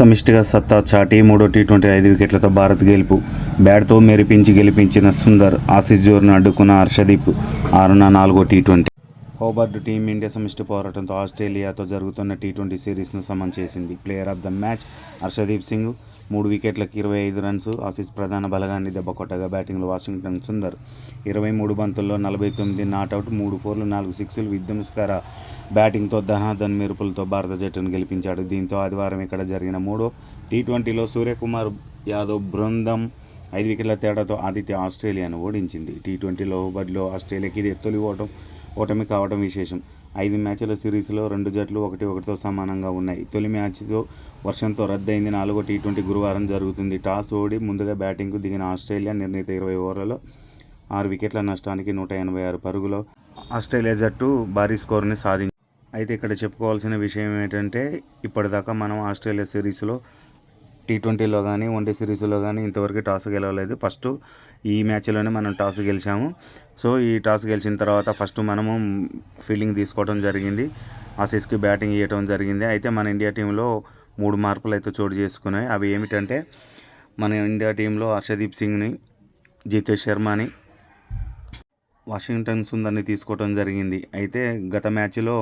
సమిష్టిగా సత్తా చాటి మూడో టీ ట్వంటీ ఐదు వికెట్లతో భారత్ గెలుపు. బ్యాట్తో మెరిపించి గెలిపించిన సుందర్ ఆశీస్ జోర్ను అడ్డుకున్న హర్షదీప్ ఆరున నాలుగో టీ ట్వంటీ. హోబర్డ్ టీమిండియా సమిష్టి పోరాటంతో ఆస్ట్రేలియాతో జరుగుతున్న టీ ట్వంటీ సిరీస్ను సమన్ చేసింది. Player of the match Harshdeep Singh మూడు వికెట్లకు ఇరవై ఐదు రన్స్ ఆసీస్ ప్రధాన బలగాన్ని దెబ్బకొట్టగా బ్యాటింగ్లో వాషింగ్టన్ సుందర్ ఇరవై మూడు బంతుల్లో నలభై తొమ్మిది నాట్అవుట్ మూడు ఫోర్లు నాలుగు సిక్స్లు విధ్వంసకర బ్యాటింగ్తో ధనాధన్ మెరుపులతో భారత జట్టును గెలిపించాడు. దీంతో ఆదివారం ఇక్కడ జరిగిన మూడో టీ ట్వంటీలో సూర్యకుమార్ యాదవ్ బృందం ఐదు వికెట్ల తేడాతో ఆదిత్య ఆస్ట్రేలియాను ఓడించింది. టీ ట్వంటీలో బడిలో ఆస్ట్రేలియాకి ఇది ఎత్తులు ఓటం. ఓటమి కావడం విశేషం. ఐదు మ్యాచ్ల సిరీస్లో రెండు జట్లు ఒకటి ఒకటితో సమానంగా ఉన్నాయి. తొలి మ్యాచ్తో వర్షంతో రద్దయింది. నాలుగో టీ ట్వంటీ గురువారం జరుగుతుంది. టాస్ ఓడి ముందుగా బ్యాటింగ్కు దిగిన ఆస్ట్రేలియా నిర్ణీత ఇరవై ఓవర్లలో ఆరు వికెట్ల నష్టానికి నూట ఎనభై ఆరు పరుగులో ఆస్ట్రేలియా జట్టు భారీ స్కోర్ని సాధించింది. అయితే ఇక్కడ చెప్పుకోవాల్సిన విషయం ఏంటంటే ఇప్పటిదాకా మనం ఆస్ట్రేలియా సిరీస్లో టీ ట్వంటీలో కానీ వన్డే సిరీస్లో కానీ ఇంతవరకు టాస్ గెలవలేదు. ఫస్ట్ ఈ మ్యాచ్లోనే మనం టాస్ గెలిచాము. సో ఈ టాస్ గెలిచిన తర్వాత ఫస్ట్ మనము ఫీల్డింగ్ తీసుకోవడం జరిగింది. ఆసీస్కి బ్యాటింగ్ ఇవ్వడం జరిగింది. అయితే మన ఇండియా టీంలో మూడు మార్పులు అయితే చోటు చేసుకున్నాయి. అవి ఏమిటంటే మన ఇండియా టీంలో హర్షదీప్ సింగ్ని జితేష్ శర్మని వాషింగ్టన్ సుందర్ని తీసుకోవడం జరిగింది. అయితే గత మ్యాచ్లో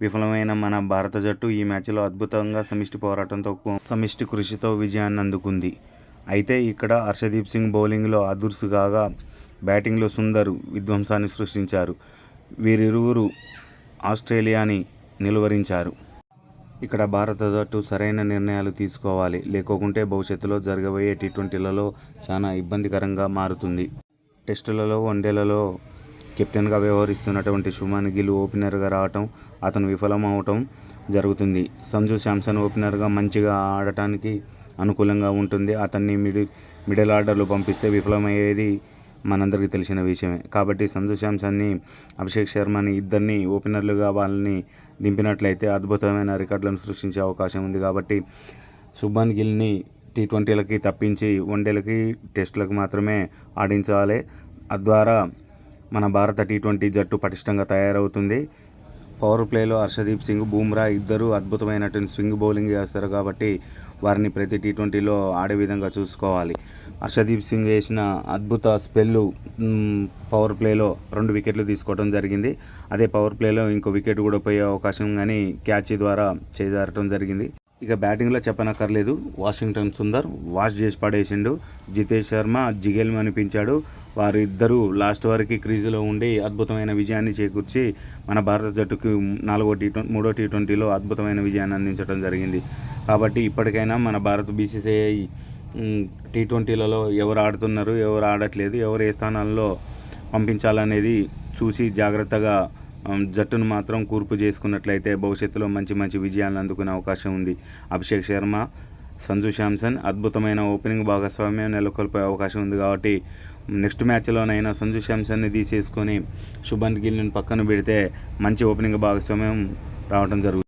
విఫలమైన మన భారత జట్టు ఈ మ్యాచ్లో అద్భుతంగా సమిష్టి పోరాటంతో సమిష్టి కృషితో విజయాన్ని అందుకుంది. అయితే ఇక్కడ హర్షదీప్ సింగ్ బౌలింగ్లో అదుర్సు కాగా బ్యాటింగ్లో సుందర్ విధ్వంసాన్ని సృష్టించారు. వీరిరువురు ఆస్ట్రేలియాని నిలువరించారు. ఇక్కడ భారత జట్టు సరైన నిర్ణయాలు తీసుకోవాలి. లేకోకుంటే భవిష్యత్తులో జరగబోయే టీ ట్వంటీలలో చాలా ఇబ్బందికరంగా మారుతుంది. టెస్టులలో వన్డేలలో కెప్టెన్గా వ్యవహరిస్తున్నటువంటి శుభాన్ గిల్ ఓపెనర్గా రావటం అతను విఫలం అవటం జరుగుతుంది. సంజు శాంసన్ ఓపెనర్గా మంచిగా ఆడటానికి అనుకూలంగా ఉంటుంది. అతన్ని మిడిల్ మిడిల్ ఆర్డర్లో పంపిస్తే విఫలమయ్యేది మనందరికీ తెలిసిన విషయమే. కాబట్టి సంజు శాంసన్ని అభిషేక్ శర్మని ఇద్దరిని ఓపెనర్లుగా వాళ్ళని దింపినట్లయితే అద్భుతమైన రికార్డులను సృష్టించే అవకాశం ఉంది. కాబట్టి శుభన్ గిల్ని టీ ట్వంటీలకి తప్పించి వన్డేలకి టెస్టులకు మాత్రమే ఆడించాలి. తద్వారా మన భారత టీ ట్వంటీ జట్టు పటిష్టంగా తయారవుతుంది. పవర్ ప్లేలో హర్షదీప్ సింగ్ బూమ్రా ఇద్దరు అద్భుతమైనటువంటి స్వింగ్ బౌలింగ్ చేస్తారు కాబట్టి వారిని ప్రతి టీ ట్వంటీలో ఆడే విధంగా చూసుకోవాలి. హర్షదీప్ సింగ్ వేసిన అద్భుత స్పెల్లు పవర్ ప్లేలో రెండు వికెట్లు తీసుకోవడం జరిగింది. అదే పవర్ ప్లేలో ఇంకో వికెట్ కూడా పోయే అవకాశం కానీ క్యాచ్ ద్వారా చేజారటం జరిగింది. ఇక బ్యాటింగ్లో చెప్పనక్కర్లేదు. వాషింగ్టన్ సుందర్ వాష్ చేసి పడేసిండు. జితేష్ శర్మ జిగేల్ అనిపించాడు. వారిద్దరూ లాస్ట్ వరకు క్రీజులో ఉండి అద్భుతమైన విజయాన్ని చేకూర్చి మన భారత జట్టుకు నాలుగో టీ ట్వంటీ మూడో టీ ట్వంటీలో అద్భుతమైన విజయాన్ని అందించడం జరిగింది. కాబట్టి ఇప్పటికైనా మన భారత బీసీసీఐ టీ ట్వంటీలలో ఎవరు ఆడుతున్నారు ఎవరు ఆడట్లేదు ఎవరు ఏ స్థానాల్లో పంపించాలనేది చూసి జాగ్రత్తగా జట్టును మాత్రం కూర్పు చేసుకున్నట్లయితే భవిష్యత్తులో మంచి మంచి విజయాలను అందుకునే అవకాశం ఉంది. అభిషేక్ శర్మ సంజు శాంసన్ అద్భుతమైన ఓపెనింగ్ భాగస్వామ్యం నెలకొల్పే అవకాశం ఉంది కాబట్టి నెక్స్ట్ మ్యాచ్లోనైనా సంజు శాంసన్ని తీసేసుకొని శుభన్ గిల్ని పక్కన పెడితే మంచి ఓపెనింగ్ భాగస్వామ్యం రావడం జరుగుతుంది